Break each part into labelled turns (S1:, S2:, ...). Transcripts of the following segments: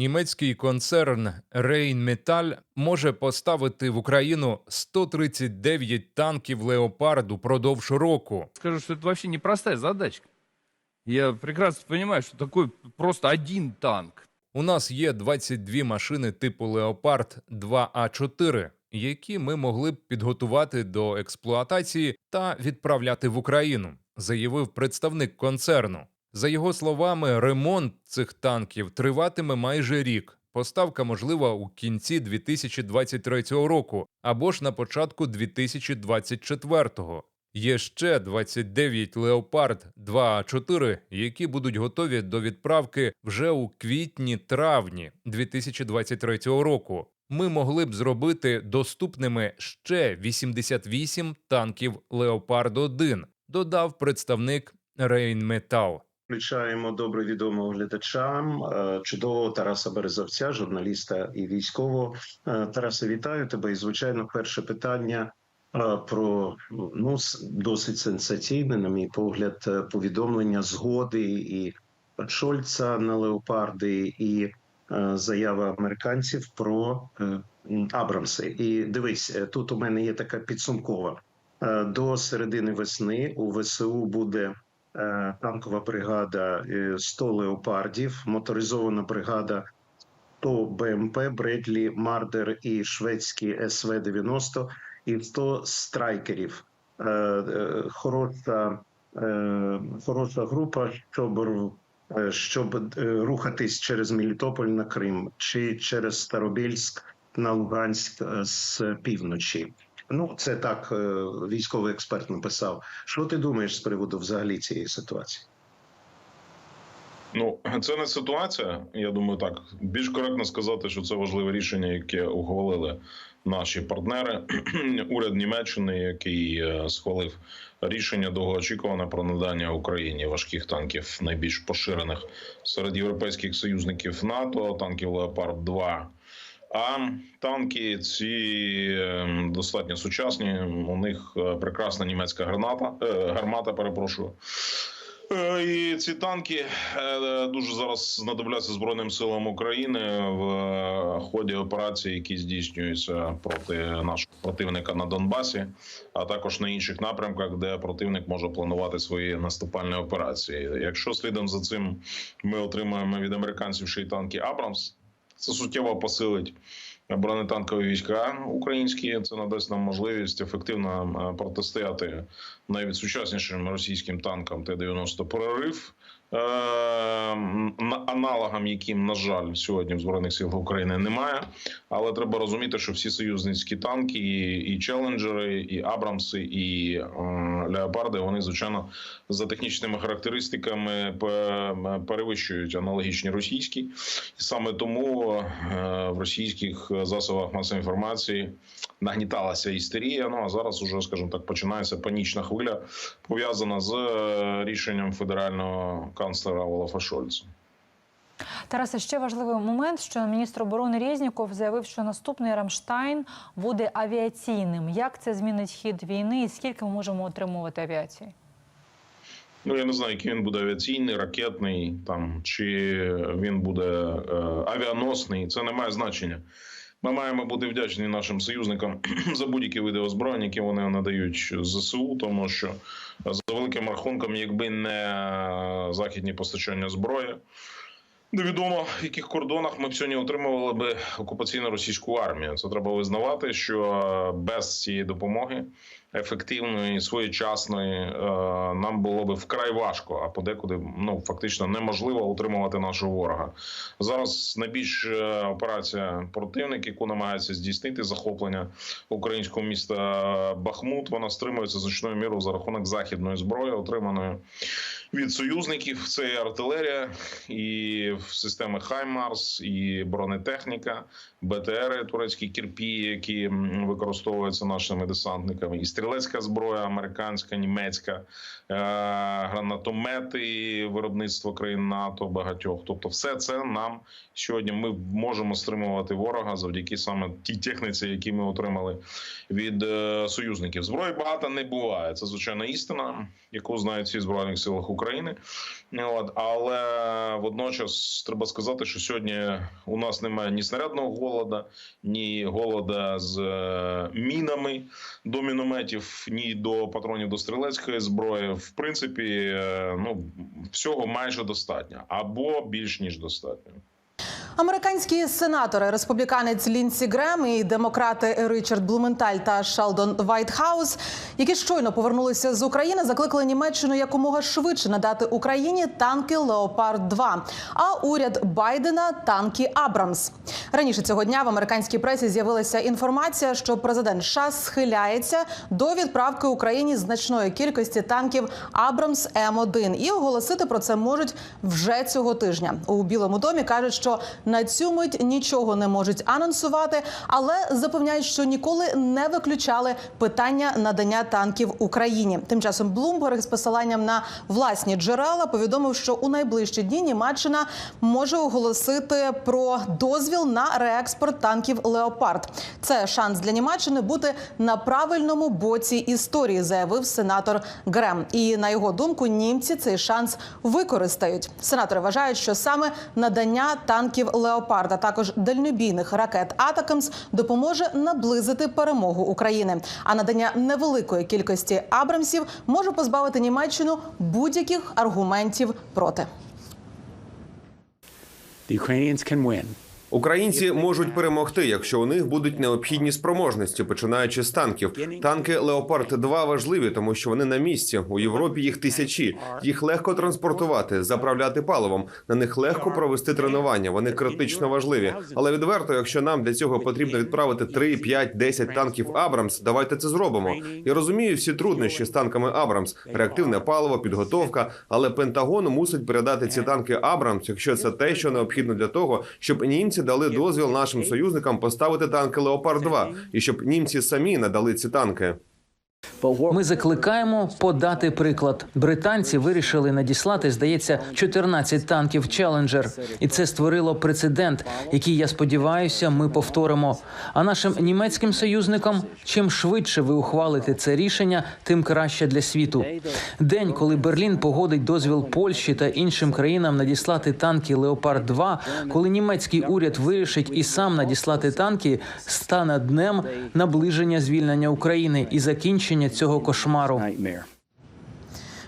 S1: Німецький концерн Rheinmetall може поставити в Україну 139 танків Леопард упродовж року.
S2: Скажу, что это вообще непростая задачка. Я прекрасно понимаю, что такой просто один танк.
S1: У нас є 22 машини типу Леопард 2А4, які ми могли б підготувати до експлуатації та відправляти в Україну, заявив представник концерну. За його словами, ремонт цих танків триватиме майже рік. Поставка можлива у кінці 2023 року або ж на початку 2024. Є ще 29 Леопард 2А4, які будуть готові до відправки вже у квітні-травні 2023 року. Ми могли б зробити доступними ще 88 танків Леопард 1, додав представник Рейнметал.
S3: Включаємо добре відомого глядачам е, чудового Тараса Березовця, журналіста і військового. Е, Тарасе, вітаю тебе. І звичайно, перше питання е, про ну досить сенсаційне, на мій погляд, повідомлення згоди і Шольца на леопарди, і заява американців про Абрамси. І дивись, тут у мене є така підсумкова. До середини весни у ВСУ буде танкова бригада е, 100 леопардів, моторизована бригада 100 БМП, Бредлі, Мардер і шведські СВ-90 і 100 страйкерів. Е, е, Хороша, е, хороша група, щоб е, щоб е, рухатись через Мелітополь на Крим чи через Старобільськ на Луганськ е, з півночі. Ну, це так е, військовий експерт написав. Що ти думаєш з приводу взагалі цієї ситуації?
S4: Ну, це не ситуація. Я думаю, так більш коректно сказати, що це важливе рішення, яке ухвалили наші партнери. Уряд Німеччини, який е, схвалив рішення довгоочікуване про надання Україні важких танків, найбільш поширених серед європейських союзників НАТО, танків Леопард 2 а танки ці е, достатньо сучасні. У них е, прекрасна німецька граната, е, гармата, перепрошую. Е, І ці танки дуже зараз знадобляться Збройним силам України в ході операції, які здійснюються проти нашого противника на Донбасі, а також на інших напрямках, де противник може планувати свої наступальні операції. Якщо слідом за цим ми отримаємо від американців ще й танки Абрамс, це суттєво посилить бронетанкові війська українські. Це надасть нам можливість ефективно е, протистояти навіть сучаснішим російським танкам Т-90 прорив. Е, на- Аналогам, яким, на жаль, сьогодні в збройних силах України немає. Але треба розуміти, що всі союзницькі танки, і, і челенджери, і Абрамси, і е, Леопарди, вони звичайно за технічними характеристиками перевищують аналогічні російські, саме тому е, в російських засобах масової інформації нагніталася істерія. Ну а зараз уже, скажімо так, починається панічна хвиля, пов'язана з е, рішенням федерального канцлера Олафа Шольца.
S5: Тарасе, ще важливий момент, що міністр оборони Резніков заявив, що наступний Рамштайн буде авіаційним. Як це змінить хід війни і скільки ми можемо отримувати авіації?
S4: Ну я не знаю, який він буде авіаційний, ракетний там чи він буде е, авіаносний. Це не має значення. Ми маємо бути вдячні нашим союзникам за будь-які види озброєння, які вони надають ЗСУ, тому що за великим рахунком, якби не західні постачання зброї. Невідомо в яких кордонах ми б сьогодні отримували би окупаційну російську армію. Це треба визнавати, що без цієї допомоги ефективної, своєчасної е, нам було би вкрай важко, а подекуди ну фактично неможливо утримувати нашого ворога. Зараз найбільша операція противник, яку намагається здійснити захоплення українського міста Бахмут. Вона стримується значною мірою за рахунок західної зброї, отриманої від союзників. Це і артилерія, і системи Хаймарс, і бронетехніка, БТРи, турецькі кірпі, які використовуються нашими десантниками, і стрілецька зброя, американська, німецька, е- гранатомети, виробництво країн НАТО багатьох. Тобто, все це нам сьогодні ми можемо стримувати ворога завдяки саме тій техніці, які ми отримали від е, союзників. Зброї багато не буває. Це звичайна істина, яку знають всі збройних силах України. От але водночас треба сказати, що сьогодні у нас немає ні снарядного голода, ні голода з е, мінами до мінометів, ні до патронів до стрілецької зброї. В принципі, е, ну всього майже достатньо або більш ніж достатньо.
S6: Американські сенатори, республіканець Лінсі Грем і демократи Ричард Блументаль та Шелдон Вайтхаус, які щойно повернулися з України, закликали Німеччину якомога швидше надати Україні танки Леопард 2 а уряд Байдена танки Абрамс. Раніше цього дня в американській пресі з'явилася інформація, що президент США схиляється до відправки Україні значної кількості танків Абрамс М1 і оголосити про це можуть вже цього тижня. У Білому домі кажуть, що на цю мить нічого не можуть анонсувати, але запевняють, що ніколи не виключали питання надання танків Україні. Тим часом Блумберг з посиланням на власні джерела повідомив, що у найближчі дні Німеччина може оголосити про дозвіл на реекспорт танків Леопард. Це шанс для Німеччини бути на правильному боці історії, заявив сенатор Грем. І на його думку, німці цей шанс використають. Сенатори вважають, що саме надання танків Леопард, а також дальнобійних ракет Атакамс допоможе наблизити перемогу України. А надання невеликої кількості Абрамсів може позбавити Німеччину будь-яких аргументів проти.
S7: The Ukrainians can win.
S8: Українці можуть перемогти, якщо у них будуть необхідні спроможності, починаючи з танків. Танки Леопард 2 важливі, тому що вони на місці. У Європі їх тисячі. Їх легко транспортувати, заправляти паливом. На них легко провести тренування. Вони критично важливі. Але відверто, якщо нам для цього потрібно відправити 3, 5, 10 танків Абрамс, давайте це зробимо. Я розумію всі труднощі з танками Абрамс, реактивне паливо, підготовка. Але Пентагон мусить передати ці танки Абрамс, якщо це те, що необхідно для того, щоб німці дали дозвіл нашим союзникам поставити танки Леопард 2 і щоб німці самі надали ці танки.
S9: Ми закликаємо подати приклад. Британці вирішили надіслати, здається, 14 танків Челенджер, і це створило прецедент, який я сподіваюся, ми повторимо. А нашим німецьким союзникам, чим швидше ви ухвалите це рішення, тим краще для світу. День, коли Берлін погодить дозвіл Польщі та іншим країнам надіслати танки Леопард 2 коли німецький уряд вирішить і сам надіслати танки, стане днем наближення звільнення України і закінчення цього кошмару.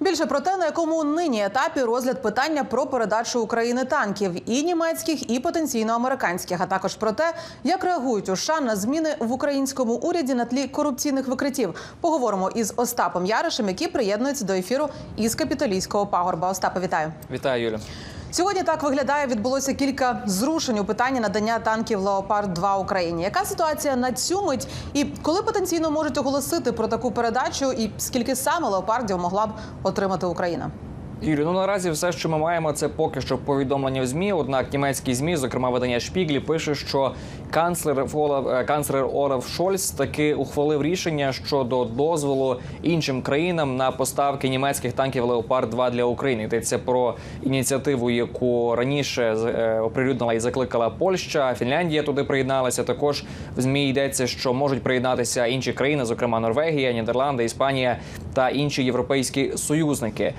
S6: Більше про те, на якому нині етапі розгляд питання про передачу України танків і німецьких, і потенційно американських, а також про те, як реагують у США на зміни в українському уряді на тлі корупційних викриттів. Поговоримо із Остапом Яришем, який приєднується до ефіру із капітолійського пагорба. Остапе, вітаю.
S10: Вітаю, Юлю.
S6: Сьогодні так виглядає. Відбулося кілька зрушень у питанні надання танків Леопард 2 Україні. Яка ситуація на цю мить? І коли потенційно можуть оголосити про таку передачу, і скільки саме леопардів могла б отримати Україна?
S10: Юлю, ну наразі все, що ми маємо, це поки що повідомлення в змі. Однак німецькі змі, зокрема видання Шпіглі, пише, що канцлер Олаф, е, канцлер Олаф Шольц таки ухвалив рішення щодо дозволу іншим країнам на поставки німецьких танків Леопард 2 для України. Йдеться про ініціативу, яку раніше е, оприлюднила і закликала Польща, Фінляндія туди приєдналася. Також в змі йдеться, що можуть приєднатися інші країни, зокрема Норвегія, Нідерланди, Іспанія та інші європейські союзники.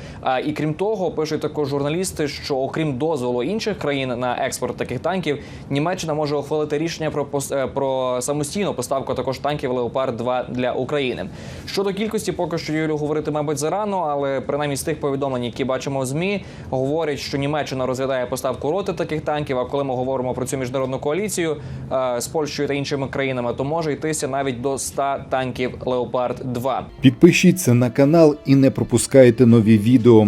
S10: І крім того, пишуть також журналісти, що окрім дозволу інших країн на експорт таких танків, Німеччина може ухвалити рішення про е, про самостійну поставку також танків Леопард 2 для України. Щодо кількості, поки що Юлю говорити, мабуть, зарано, але принаймні з тих повідомлень, які бачимо в змі, говорять, що Німеччина розглядає поставку роти таких танків. А коли ми говоримо про цю міжнародну коаліцію е, з Польщею та іншими країнами, то може йтися навіть до 100 танків Леопард 2
S11: Підпишіться на канал і не пропускайте нові відео.